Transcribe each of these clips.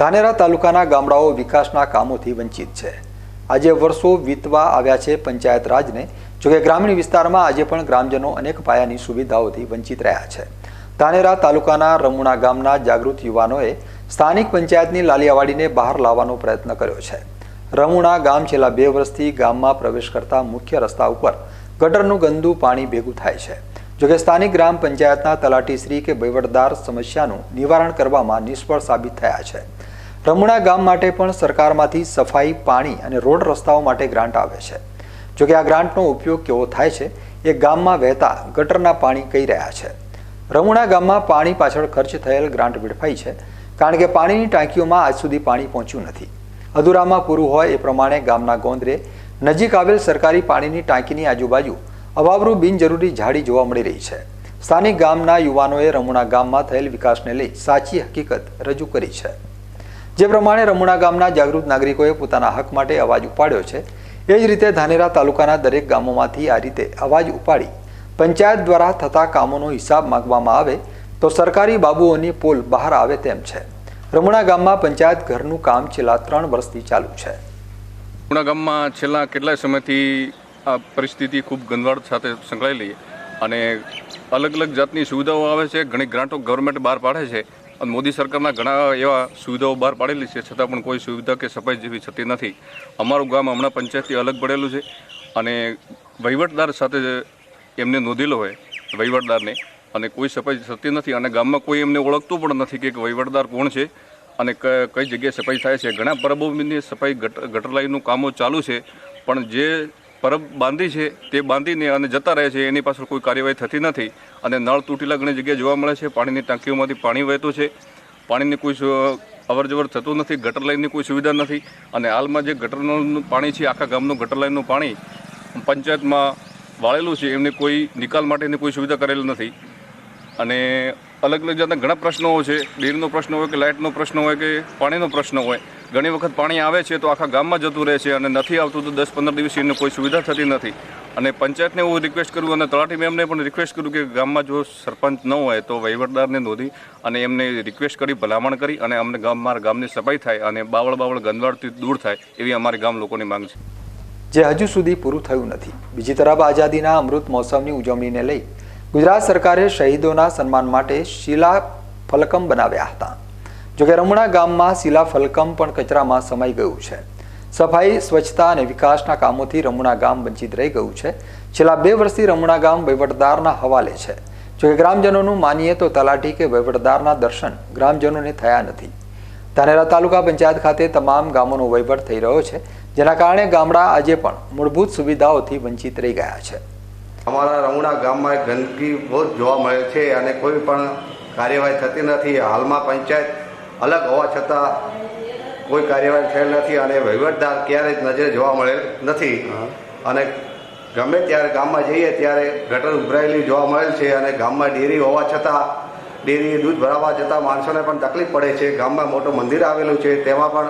ધાનેરા તાલુકાના ગામડાઓ વિકાસના કામોથી વંચિત છે. આજે વર્ષો વીતવા આવ્યા છે પંચાયત રાજને, જોકે ગ્રામીણ વિસ્તારમાં આજે પણ ગ્રામજનો અનેક પાયાની સુવિધાઓથી વંચિત રહ્યા છે. ધાનેરા તાલુકાના રમુણા ગામના જાગૃત યુવાનોએ સ્થાનિક પંચાયતની લાલિયાવાડીને બહાર લાવવાનો પ્રયત્ન કર્યો છે. રમુણા ગામ છેલ્લા બે વર્ષથી ગામમાં પ્રવેશ કરતા મુખ્ય રસ્તા ઉપર ગટરનું ગંદુ પાણી ભેગું થાય છે. જોકે સ્થાનિક ગ્રામ પંચાયતના તલાટીશ્રી કે વહીવટદાર સમસ્યાનું નિવારણ કરવામાં નિષ્ફળ સાબિત થયા છે. રમુણા ગામ માટે પણ સરકારમાંથી સફાઈ, પાણી અને રોડ રસ્તાઓ માટે ગ્રાન્ટ આવે છે. જોકે આ ગ્રાન્ટનો ઉપયોગ કેવો થાય છે, એ ગામમાં વહેતા ગટરના પાણી કહી રહ્યા છે. રમુણા ગામમાં પાણી પાછળ ખર્ચ થયેલ ગ્રાન્ટ વેડફાઈ છે, કારણ કે પાણીની ટાંકીઓમાં આજ સુધી પાણી પહોંચ્યું નથી. અધૂરામાં પૂરું હોય એ પ્રમાણે ગામના ગોંદરે નજીક આવેલ સરકારી પાણીની ટાંકીની આજુબાજુ અવાવરું બિનજરૂરી ઝાડી જોવા મળી રહી છે. સ્થાનિક ગામના યુવાનોએ રમુણા ગામમાં થયેલ વિકાસને લઈ સાચી હકીકત રજૂ કરી છે. જે પ્રમાણે રમુણા ગામના જાગૃત નાગરિકોએ પોતાના હક માટે અવાજ ઉપાડ્યો છે. એ જ રીતે ધાનેરા તાલુકાના દરેક ગામોમાંથી આ રીતે અવાજ ઉપાડી પંચાયત દ્વારા થતા કામોનો હિસાબ માગવામાં આવે તો સરકારી બાબુઓની પોલ બહાર આવે તેમ છે. રમુણા ગામમાં પંચાયત ઘરનું કામ છેલ્લા ત્રણ વર્ષથી ચાલુ છે. રમુણા ગામમાં છેલ્લા કેટલાય સમયથી આ પરિસ્થિતિ ખૂબ ગંદવાડ સાથે સંકળાયેલી અને અલગ અલગ જાતની સુવિધાઓ આવે છે, ઘણી ગ્રાન્ટો ગવર્મેન્ટ બહાર પાડે છે. અને મોદી સરકારના ઘણા એવા સુવિધાઓ બહાર પાડેલી છે. છતાં પણ કોઈ સુવિધા કે સફાઈ જેવી થતી નથી. અમારું ગામ હમણાં પંચાયતથી અલગ પડેલું છે અને વહીવટદાર સાથે એમને નોંધેલો હોય, વહીવટદારને, અને કોઈ સફાઈ થતી નથી અને ગામમાં કોઈ એમને ઓળખતું પણ નથી કે વહીવટદાર કોણ છે અને કઈ જગ્યાએ સફાઈ થાય છે. ઘણા પરબોની સફાઈ ગટ ગટર લાઈનનું કામો ચાલુ છે. પણ જે પરબ બાંધી છે, તે બાંધીને અને જતા રહે છે, એની પાછળ કોઈ કાર્યવાહી થતી નથી. અને નળ તૂટેલા ઘણી જગ્યાએ જોવા મળે છે, પાણીની ટાંકીઓમાંથી પાણી વહેતું છે. પાણીની કોઈ અવરજવર અવર જવર થતું નથી, ગટર લાઈનની કોઈ સુવિધા નથી. અને હાલમાં જે ગટરનું પાણી છે, આખા ગામનું ગટર લાઇનનું પાણી પંચાયતમાં વાળેલું છે, એમને કોઈ નિકાલ માટેની કોઈ સુવિધા કરેલ નથી. અને અલગ અલગ જાતના ઘણા પ્રશ્નો છે. ડેરીનો પ્રશ્ન હોય કે લાઇટનો પ્રશ્ન હોય કે પાણીનો પ્રશ્ન હોય. ઘણી વખત પાણી આવે છે તો આખા ગામમાં જતું રહે છે અને નથી આવતું તો દસ પંદર દિવસ એને કોઈ સુવિધા થતી નથી. અને પંચાયતને હું રિક્વેસ્ટ કરું અને તલાટી મેમને પણ રિક્વેસ્ટ કરું કે ગામમાં જો સરપંચ ન હોય તો વહીવટદારને નોંધી અને એમને રિક્વેસ્ટ કરી, ભલામણ કરી અને અમને ગામ, મારા ગામની સફાઈ થાય અને બાવળ બાવળ ગંદવાડથી દૂર થાય એવી અમારી ગામ લોકોની માંગ છે. જે હજુ સુધી પૂરું થયું નથી. બીજી તરફ આઝાદીના અમૃત મહોત્સવની ઉજવણીને લઈ ગુજરાત સરકારે શહીદોના સન્માન માટે શિલા ફલકમ બનાવ્યા હતા. જોકે રમણા ગામમાં શિલા ફલકમ પણ કચરામાં સમાઈ ગયું છે. સફાઈ, સ્વચ્છતા અને વિકાસના કામોથી રમુણા ગામ વંચિત રહી ગયું છે. છેલ્લા બે વર્ષથી રમુણા ગામ વહીવટદારના હવાલે છે. જોકે ગ્રામજનોનું માનીએ તો તલાટી કે વહીવટદારના દર્શન ગ્રામજનોને થયા નથી. ધાનેરા તાલુકા પંચાયત ખાતે તમામ ગામોનો વહીવટ થઈ રહ્યો છે, જેના કારણે ગામડા આજે પણ મૂળભૂત સુવિધાઓથી વંચિત રહી ગયા છે. અમારા રમુણા ગામમાં ગંદકી બહુ જ જોવા મળે છે અને કોઈ પણ કાર્યવાહી થતી નથી. હાલમાં પંચાયત અલગ હોવા છતાં કોઈ કાર્યવાહી થયેલ નથી અને વહીવટદાર ક્યારેય નજરે જોવા મળેલ નથી. અને ગમે ત્યારે ગામમાં જઈએ ત્યારે ગટર ઉભરાયેલી જોવા મળેલ છે અને ગામમાં ડેરી હોવા છતાં ડેરી દૂધ ભરાવવા જતાં માણસોને પણ તકલીફ પડે છે. ગામમાં મોટું મંદિર આવેલું છે તેમાં પણ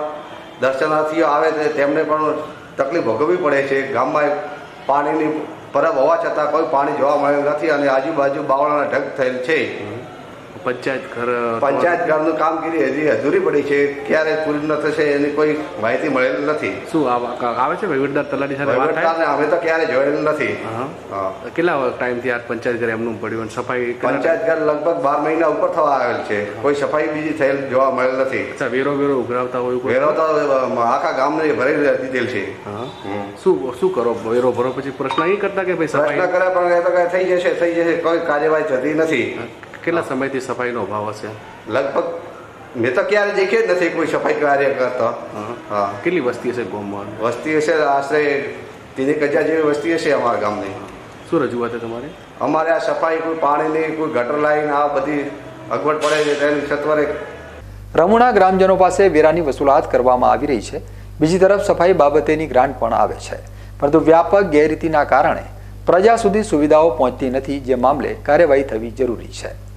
દર્શનાર્થીઓ આવે છે તેમને પણ તકલીફ ભોગવવી પડે છે. ગામમાં પાણીની પરબ હોવા છતાં કોઈ પાણી જોવા મળ્યું નથી અને આજુબાજુ બાવળાના ઢગ થયેલ છે. પંચાયત ઘર પંચાયત ઘરનું કામગીરી હજી અધૂરી પડી છે. ક્યારે પૂરી ન થશે એની કોઈ માહિતી મળેલ નથી. શું આવે છે વહીવટદાર તલાટી સાથે વહીવટદારને અમે તો ક્યારે જોયેલ નથી. કેટલા ટાઈમથી આ પંચાયત ઘર એમનું પડ્યું અને સફાઈ પંચાયત ઘર લગભગ બાર મહિના ઉપર થવા આવેલ છે. કોઈ સફાઈ બીજી થયેલ જોવા મળેલ નથી. અચ્છા વેરો વેરો ઉઘરાવતા હોય? વેરો તો આખા ગામને ભરી દીધેલ છે. શું શું કરો? વેરો ભરો પછી પ્રશ્ન અહીં કરતા કે ભાઈ પ્રશ્ન સફાઈ? કરે પણ એ તો થઈ જશે થઈ જશે કોઈ કાર્યવાહી થતી નથી. કેટલા સમયથી સફાઈનો અભાવ હશે? લગભગ મેં તો ક્યારે દેખ્યો જ નથી કોઈ સફાઈ કાર્ય કરતો. હા. કેટલી વસ્તી હશે ગામમાં? વસ્તી હશે આશરે તીનેક હજાર જેવી વસ્તી હશે અમારા ગામની. શું રજૂઆત છે તમારી? અમારે આ સફાઈ કોઈ પાણીની કોઈ ગટર લાઈન આ બધી અગવડ પડે છે તેની સત્વરે રમુણા ગ્રામજનો પાસે વેરાની વસૂલાત કરવામાં આવી રહી છે. બીજી તરફ સફાઈ બાબતેની ગ્રાન્ટ પણ આવે છે. પરંતુ વ્યાપક ગેરરીતિના કારણે પ્રજા સુધી સુવિધાઓ પહોંચતી નથી જે મામલે કાર્યવાહી થવી જરૂરી છે.